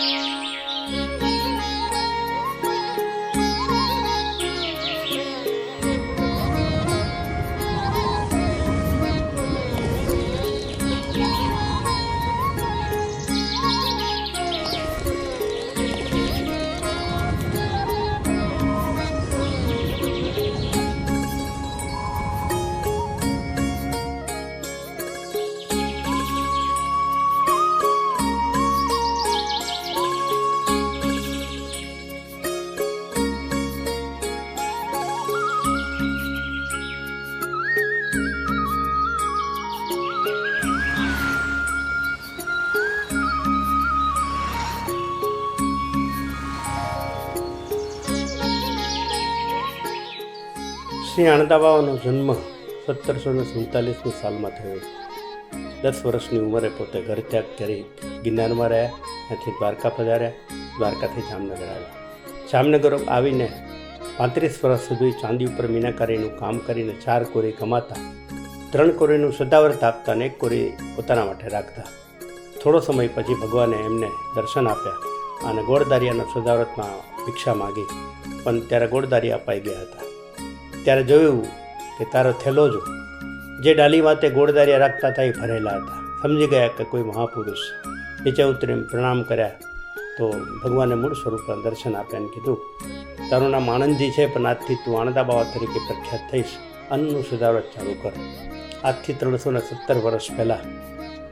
Bye. Shri આણંદાબાવાનો જન્મ સત્તરસો ને સુડતાલીસની સાલમાં થયો દસ વર્ષની ઉંમરે પોતે ઘર ત્યાગ કરી ગિરનારમાં રહ્યા, ત્યાંથી દ્વારકા પધાર્યા, દ્વારકાથી જામનગર આવ્યા. જામનગર આવીને પાંત્રીસ વર્ષ સુધી ચાંદી ઉપર મીનાકારીનું કામ કરીને ચાર કોરી કમાતા, ત્રણ કોરીનું સદાવ્રત આપતા અને એક કોરી પોતાના માટે રાખતા. થોડો સમય પછી ભગવાને એમને દર્શન આપ્યા અને ગોળદારિયાના સદાવ્રતમાં ભિક્ષા માગી, પણ ત્યારે ગોળદારી અપાઈ ગયા હતા. ત્યારે જોયું કે તારો થેલો જો જે ડાલીમાં તે ગોળદારિયા રાખતા હતા એ ભરેલા હતા. સમજી ગયા કે કોઈ મહાપુરુષ નીચે ઉતરીને પ્રણામ કર્યા તો ભગવાને મૂળ સ્વરૂપના દર્શન આપ્યા અને કીધું, તારું નામ આનંદજી છે, પણ આજથી તું આનંદા બાબા તરીકે પ્રખ્યાત થઈશ. અન્નનું સુધારો ચાલુ કર. આજથી ત્રણસો ને સત્તર વર્ષ પહેલાં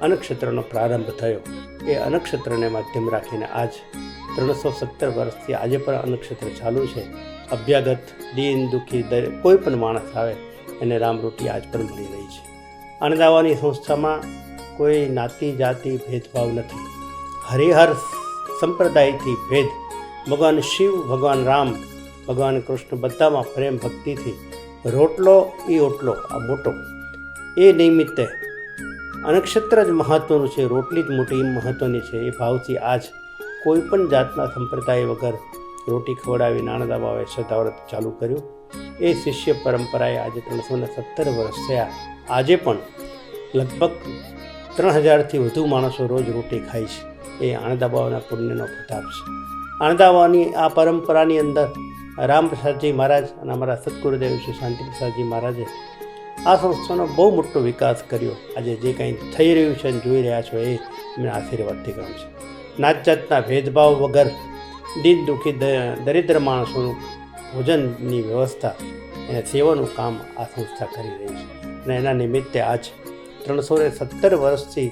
અનક્ષેત્રનો પ્રારંભ થયો. એ અનક્ષેત્રને માધ્યમ રાખીને આજ ત્રણસો સત્તર વર્ષથી આજે પણ અનક્ષત્ર ચાલુ છે. અભ્યાગત, દીન દુઃખી કોઈ પણ માણસ આવે, એને રામરોટી આજ પણ મળી રહી છે. અણદાવાની સંસ્થામાં કોઈ નાતી જાતિ ભેદભાવ નથી. હરિહર સંપ્રદાયથી ભેદ. ભગવાન શિવ, ભગવાન રામ, ભગવાન કૃષ્ણ બધામાં પ્રેમ ભક્તિથી. રોટલો એ ઓટલો, આ મોટો. એ નિમિત્તે અનક્ષત્ર જ મહત્વનું છે, રોટલી જ મોટી મહત્વની છે. એ ભાવથી આજ કોઈ પણ જાતના સંપ્રદાય વગર રોટી ખવડાવી નાણદા બાબાએ સદાવ્રત ચાલુ કર્યું. એ શિષ્ય પરંપરાએ આજે ત્રણસો ને સત્તર વર્ષ થયા. આજે પણ લગભગ ત્રણ હજારથી વધુ માણસો રોજ રોટી ખાય છે. એ આણંદાબાઓના પુણ્યનો પ્રતાપ છે. આણંદાબાની આ પરંપરાની અંદર રામપ્રસાદજી મહારાજ અને અમારા સદગુરુદેવ શ્રી શાંતિપ્રસાદજી મહારાજે આ સંસ્થાનો બહુ મોટો વિકાસ કર્યો. આજે જે કંઈ થઈ રહ્યું છે અને જોઈ રહ્યા છો એ એમના આશીર્વાદથી ગણું છે. નાત જાતના ભેદભાવ વગર દીન દુઃખી દરિદ્ર માણસોનું ભોજનની વ્યવસ્થા અને સેવાનું કામ આ સંસ્થા કરી રહી છે. અને એના નિમિત્તે આજ ત્રણસો ને સત્તર વર્ષથી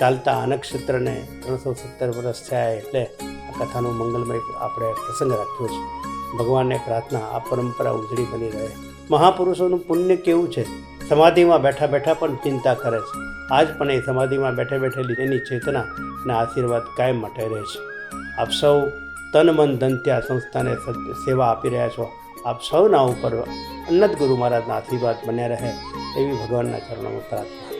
ચાલતા આ નક્ષત્રને ત્રણસો સત્તર વર્ષ થયા એટલે આ કથાનો મંગલમય આપણે પ્રસંગ રાખ્યો છે. ભગવાનને પ્રાર્થના, આ પરંપરા ઉજળી બની રહે. મહાપુરુષોનું પુણ્ય કેવું છે? સમાધિમાં બેઠા બેઠા પણ ચિંતા કરે છે. આજ પણ એ સમાધિમાં બેઠે બેઠેલી એની ચેતના અને આશીર્વાદ કાયમ માટે રહે છે. આપ સૌ તન મન ધનથી સંસ્થાને સેવા આપી રહ્યા છો. આપ સૌના ઉપર અન્નત ગુરુ મહારાજના આશીર્વાદ બન્યા રહે એવી ભગવાનના ચરણોમાં પ્રાર્થના